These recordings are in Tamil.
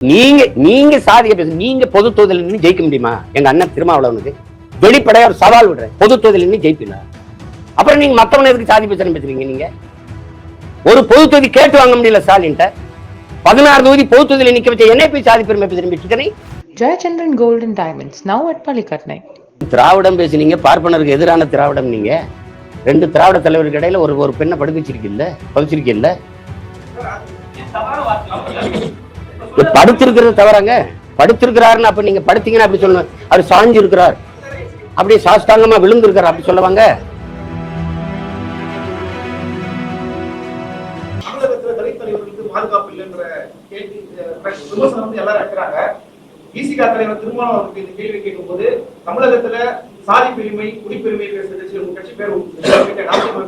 நீங்க நீங்க சாதிக்க பேச நீங்க பொது தொகுதியில் ஜெயிக்க முடியுமா? எங்க அண்ணன் திருமாவளவனுக்கு வெளிப்படையா ஒரு சவால் விடுறேன் பொது தொகுதியில் நின்று ஜெயிப்பீங்களா அப்புறம் நீங்க மத்தவன எதுக்கு சாதி பேசுறேன் பேசுறீங்க நீங்க? ஒரு பொது தொகுதி கேட்டு வாங்க முடியல ஸ்டாலின்ட்ட பதினாறு தொகுதி பொது தொகுதியில் நிக்க வச்ச என்ன போய் சாதி பெருமை Jayachandran Gold and Diamonds, now at Palikatnai. திராவிடம் பேசுனீங்க பார்ப்பனருக்கு எதிரான திராவிடம் நீங்க. ரெண்டு திராவிட தலைவருக்கு இடையில ஒரு ஒரு பெண்ணை படுக்க வச்சிருக்கீல்ல பதிச்சிருக்கீல்ல படுத்திருக்கிறது தவறாங்க. படுத்திருக்கிறாருன்னு அப்ப நீங்க படுத்தீங்கன்னா அப்படி சொல்லணும். அவர் சாஞ்சு இருக்கிறார் அப்படியே சாஷ்டாங்கமா விழுந்து இருக்கிறார் அப்படி சொல்லுவாங்க. விமர்சனம் எல்லாரும் இருக்கிறாங்க பிசிகா தலைவர் திருமணம் கேள்வி கேட்கும் போது தமிழகத்துல சாதி பெருமை குடிப்பெருமை பேசுறது கட்சி உங்க கட்சி பேர் உங்க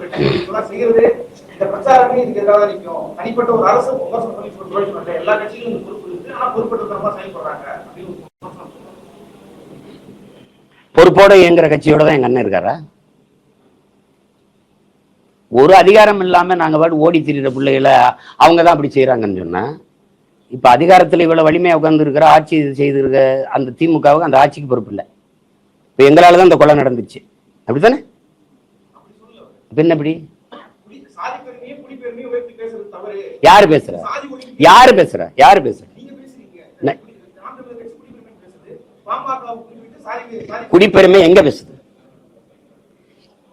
கட்சி இதெல்லாம் செய்யறது இந்த பிரச்சாரமே இதுக்கு எதிராக நிற்கும். தனிப்பட்ட ஒரு அரசு விமர்சனம் பண்ணி சொல்ற பிரயோஜனம் இல்லை எல்லா கட்சிகளும் பொறுப்பு இருக்கு. ஆனா பொறுப்பற்றத்தனமா செயல்படுறாங்க. அப்படின்னு பொறுப்போட இயங்குற கட்சியோட தான் எங்க அண்ணன் இருக்காரா? ஒரு அதிகாரம் இல்லாம நாங்க பாட்டு ஓடி திரிகிற பிள்ளைகளை அவங்க தான் அப்படி செய்யறாங்கன்னு சொன்னா இப்ப அதிகாரத்துல இவ்வளவு வலிமையா உட்கார்ந்து இருக்கிற ஆட்சி செய்திருக்க அந்த திமுகவுக்கு அந்த ஆட்சிக்கு பொறுப்பு இல்லை. இப்போ எங்களால தான் இந்த கொலை நடந்துச்சு. அப்படித்தானே? தானே என்ன இப்படி யாரு பேசுற? யாரு பேசுற? யாரு பேசுற? குடிப்பெருமை எங்க பேசுது?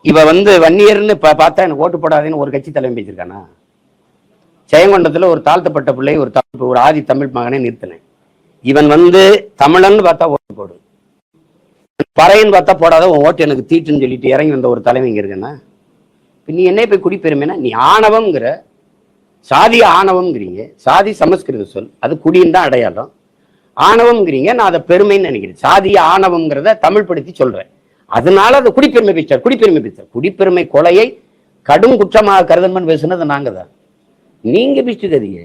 இவ வந்து வன்னியர்னு பார்த்தா எனக்கு ஓட்டு போடாதேன்னு ஒரு கட்சி தலைமை பேசியிருக்கானா? ஜெயங்கொண்டத்தில் ஒரு தாழ்த்தப்பட்ட பிள்ளை ஒரு ஒரு ஆதி தமிழ் மகனை நிறுத்தினேன். இவன் வந்து தமிழன்னு பார்த்தா ஓட்டு போடு. பறையின் பார்த்தா போடாத உன் ஓட்டு எனக்கு தீட்டுன்னு சொல்லிட்டு இறங்கி வந்த ஒரு தலைமை இருக்குன்னா? நீ என்ன போய் குடிப்பெருமைனா நீ ஆணவம்ங்கிற சாதி ஆணவம்ங்கிறீங்க. சாதி சமஸ்கிருத சொல் அது குடியின் தான் அடையாளம். ஆணவம்ங்கிறீங்க நான் அதை பெருமைன்னு நினைக்கிறேன். சாதி ஆணவம்ங்கிறத தமிழ் படுத்தி சொல்றேன். அதனால அதை குடிப்பெருமை பேச்சார் குடிப்பெருமை பேச்சார் குடிப்பெருமை கொலையை கடும் குற்றமாக கருதன்மன் பேசுனது நாங்கள் தான் நீங்க பேசுதீங்க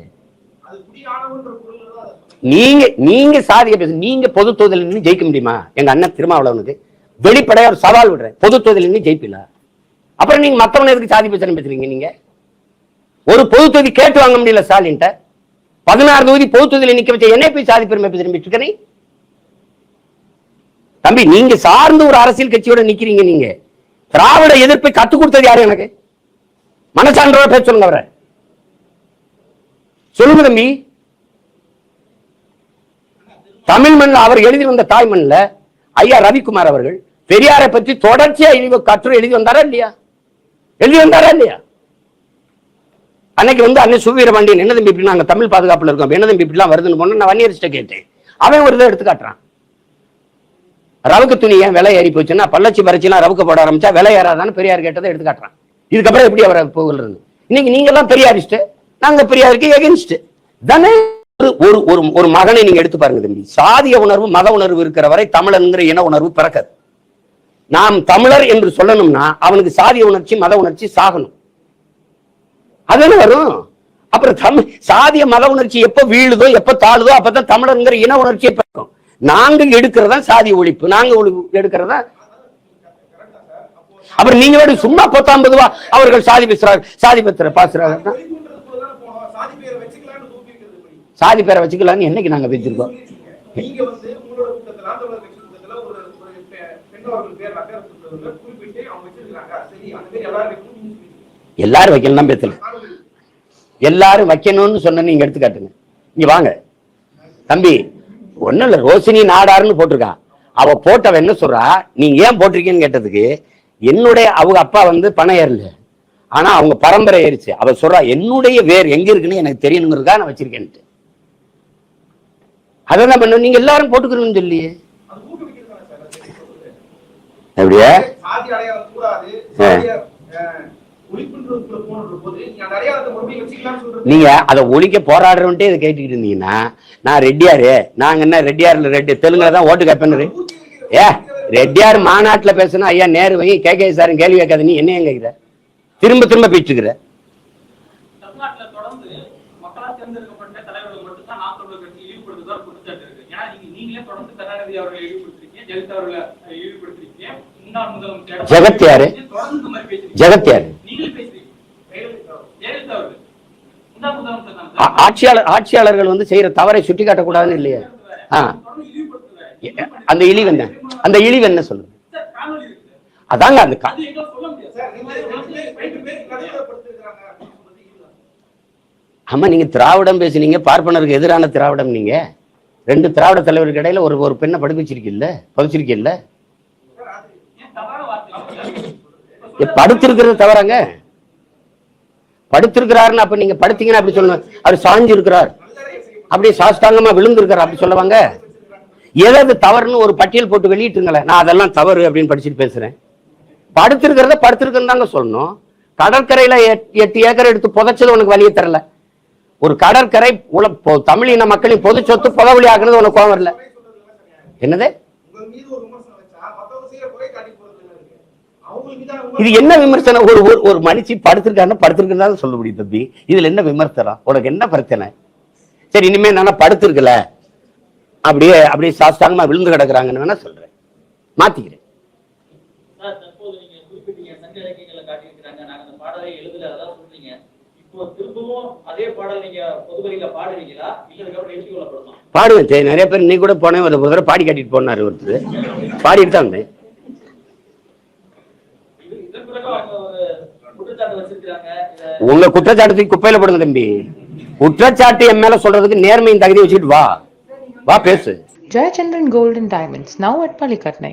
நீங்க நீங்க சாதிய பேச நீங்க பொது தொகுதியில் நின்று ஜெயிக்க முடியுமா? எங்க அண்ணன் திருமாவளவனுக்கு வெளிப்படையா ஒரு சவால் விடுறேன். பொது தொகுதியில் நின்று ஜெயிப்பில அப்புறம் நீங்க மத்தவன எதுக்கு சாதி பிரச்சனை பேசுறீங்க நீங்க? ஒரு பொது தொகுதி கேட்டு வாங்க முடியல ஸ்டாலின்ட்ட பதினாறு தொகுதி பொது தொகுதியில் நிக்க வச்ச என்ன போய் சாதி பெருமை பேசுறேன் பேசுறேன் தம்பி நீங்க சார்ந்த ஒரு அரசியல் கட்சியோட நிக்கிறீங்க நீங்க. திராவிட எதிர்ப்பை கத்துக் கொடுத்தது யாரு எனக்கு? மனசான்றோட பேச சொல்லுங்க அவரை. சொல்லுங்க தம்பி. தமிழ் மண்ணில் அவர் எழுதி வந்த தாய் மண்ணில் ஐயா ரவிக்குமார் அவர்கள் பெரியாரை பற்றி தொடர்ச்சியா எழுதி கட்டுரை எழுதி வந்தாரா இல்லையா? எழுதி வந்தாரா இல்லையா? அன்னைக்கு வந்து அன்னை சுவீரபாண்டியன் என்ன தம்பி இப்படி நாங்க தமிழ் பாதுகாப்புல இருக்கோம் என்ன தம்பி இப்படிலாம் வருதுன்னு போனா நான் வன்னியரிச்சிட்ட கேட்டேன். அவன் ஒரு இதை எடுத்து காட்டுறான் ரவுக்கு துணி ஏன் விலை ஏறி போச்சுன்னா பள்ளச்சி பறிச்சுலாம் ரவுக்கு போட ஆரம்பிச்சா விலை ஏறாதான்னு பெரியார் கேட்டதை எடுத்து காட்டுறான் இதுக்கப்புறம் எப்படி அவரை போகிறது? இன்னைக்கு நீங்க எல்லாம் நாங்கள் நாங்க பெரியாருக்கு எகென்ஸ்ட்டு தானே? ஒரு ஒரு ஒரு மகனை நீங்க எடுத்து பாருங்க தம்பி. சாதிய உணர்வு மத உணர்வு இருக்கிற வரை தமிழன்கிற இன உணர்வு பிறக்காது. நாம் தமிழர் என்று சொல்லணும்னா அவனுக்கு சாதிய உணர்ச்சி மத உணர்ச்சி சாகணும். அதுன்னு வரும்? அப்புறம் தமிழ் சாதிய மத உணர்ச்சி எப்ப வீழுதோ எப்ப தாழுதோ அப்பதான் தமிழர்ங்கிற இன உணர்ச்சியை பிறக்கும். நாங்க எடுக்கிறதா சாதி ஒழிப்பு? நாங்க எடுக்கிறதா? அப்புறம் நீங்க சும்மா பத்தாம் பொதுவா அவர்கள் சாதி பேசுறாரு சாதி பத்திர பாசுறாங்க அந்த பேர் எல்லாரும் வைக்கணும் நீங்க சொல்லிருக்கீங்க. எல்லாரும் வைக்கலாம் பேசல. எல்லாரும் வைக்கணும்னு சொன்ன நீங்க எடுத்து காட்டுங்க இங்க வாங்க. தம்பி ஒண்ணும் இல்ல ரோஷினி நாடாருன்னு போட்டிருக்கா. அவ போட்டவ என்ன சொல்றா? நீங்க ஏன் போட்டிருக்கீங்கன்னு கேட்டதுக்கு என்னுடைய அவங்க அப்பா வந்து பணம் ஏறல. ஆனா அவங்க பரம்பரை ஏறிச்சு. அவ சொல்றா என்னுடைய வேர் எங்க இருக்குன்னு எனக்கு தெரியணுங்கிறதுக்காக நான் வச்சிருக்கேன்ட்டு. அதை என்ன பண்ண நீங்க எல்லாரும் போட்டுக்கணும்னு சொல்லியே. அப்படியே நீங்க அதை ஒழிக்க போராடுறவன்ட்டே இதை கேட்டுக்கிட்டு இருந்தீங்கன்னா நான் ரெட்டியாரு. நாங்க என்ன ரெட்டியார்ல ரெட்டி தெலுங்குல தான் ஓட்டு கேட்பேன்னு ஏ ரெட்டியார் மாநாட்டுல பேசுனா ஐயா நேரு வை கே கே சார் கேள்வி கேட்காத நீ என்ன கேட்கிற? திரும்ப திரும்ப பேச்சுக்கிற தமிழ்நாட்டுல தொடர்ந்து மக்களால் தேர்ந்தெடுக்கப்பட்ட தலைவர்கள் மட்டும்தான் நாம் தமிழர் கட்சி இழிவுபடுத்துவதா ஒரு குற்றச்சாட்டு இருக்கு ஏன்னா நீங்க நீங்களே தொடர்ந்து கருணாநிதி அவர்களை இழிவுபடுத்திருக்கீங்க ஜெயலலிதா அவர்களை இழிவுபடுத்திருக்கீங்க முன்னாள் முதலமைச்சர் ஜெகத் யாரு? தொடர்ந்து இந்த மாதிரி பேசுறீங்க ஜெகத் யாரு? பேசுறீங்க ஜெயலலிதா அவர்கள். முன்னாள் முதலமைச்சர் ஆட்சியாளர் ஆட்சியாளர்கள் வந்து செய்யற தவறை சுட்டி காட்டக்கூடாதுன்னு இல்லையா? ஆ. அந்த இழிவு என்ன? அந்த இழிவு என்ன சொல்லுங்க அதாங்க அந்த. ஆமா நீங்க திராவிடம் பேசுனீங்க பார்ப்பனருக்கு எதிரான திராவிடம் நீங்க. ரெண்டு திராவிட தலைவருக்கு இடையில ஒரு ஒரு பெண்ணை படுக்க வச்சிருக்கீல்ல புதைச்சிருக்கீல்ல படுத்திருக்கிறது தவறாங்க. படுத்திருக்கிறாருன்னு அப்ப நீங்க படுத்தீங்கன்னா அப்படி சொல்லணும். அவர் சாஞ்சு இருக்கிறார் அப்படியே சாஸ்தாங்கமா விழுந்திருக்கிறார் அப்படி சொல்லுவாங்க. ஏதாவது தவறுன்னு ஒரு பட்டியல் போட்டு வெளியிட்டுருங்களேன் நான் அதெல்லாம் தவறு அப்படின்னு படிச்சுட்டு பேசுறேன். படுத்திருக்கிறத படுத்திருக்குன்னு தாங்க சொல்லணும். கடற்கரையில எட்- எட்டு ஏக்கர் எடுத்து புதைச்சது உனக்கு வழியே தரல. ஒரு கடற்கரை உல தமிழ் இன மக்களின் பொது சொத்து புதவழி ஆகிறது உனக்கு கோவம் வரல. என்னது? இது என்ன விமர்சனம்? ஒரு ஒரு ஒரு மனுஷி படுத்திருக்காருன்னா படுத்திருக்குன்னு சொல்ல முடியும் தம்பி. இதுல என்ன விமர்சனம்? உனக்கு என்ன பிரச்சனை? சரி இனிமே நான் படுத்திருக்கல. அப்படியே அப்படியே சாஸ்தாங்கமா விழுந்து கிடக்குறாங்கன்னு வேணா சொல்றேன். மாத்திக்கிறேன். தற்போது நீங்க குறிப்பிட்டீங்க சங்க இலக்கியங்களை காட்டியிருக்கிறாங்க. அந்த பாடலை எழுதல அதான் சொல்றீங்க. திரும்பவும் அதே பாடல் நீங்க பொதுவெளியில பாடுவீங்களா இல்ல அதுக்கப்புறம் எழுதி கொள்ளப்படுமா? பாடுவேன் சரி நிறைய பேர் நீ கூட போனேன் ஒரு தடவை பாடி காட்டிட்டு போனாரு ஒருத்தர். பாடிட்டு தான் இருந்தேன் உங்க குற்றச்சாட்டு குப்பையில போடுங்க தம்பி. குற்றச்சாட்டு என் மேல சொல்றதுக்கு நேர்மையின் தகுதி வச்சுட்டு வா. வா பேசு. Gold and Diamonds, now at Palikatnai.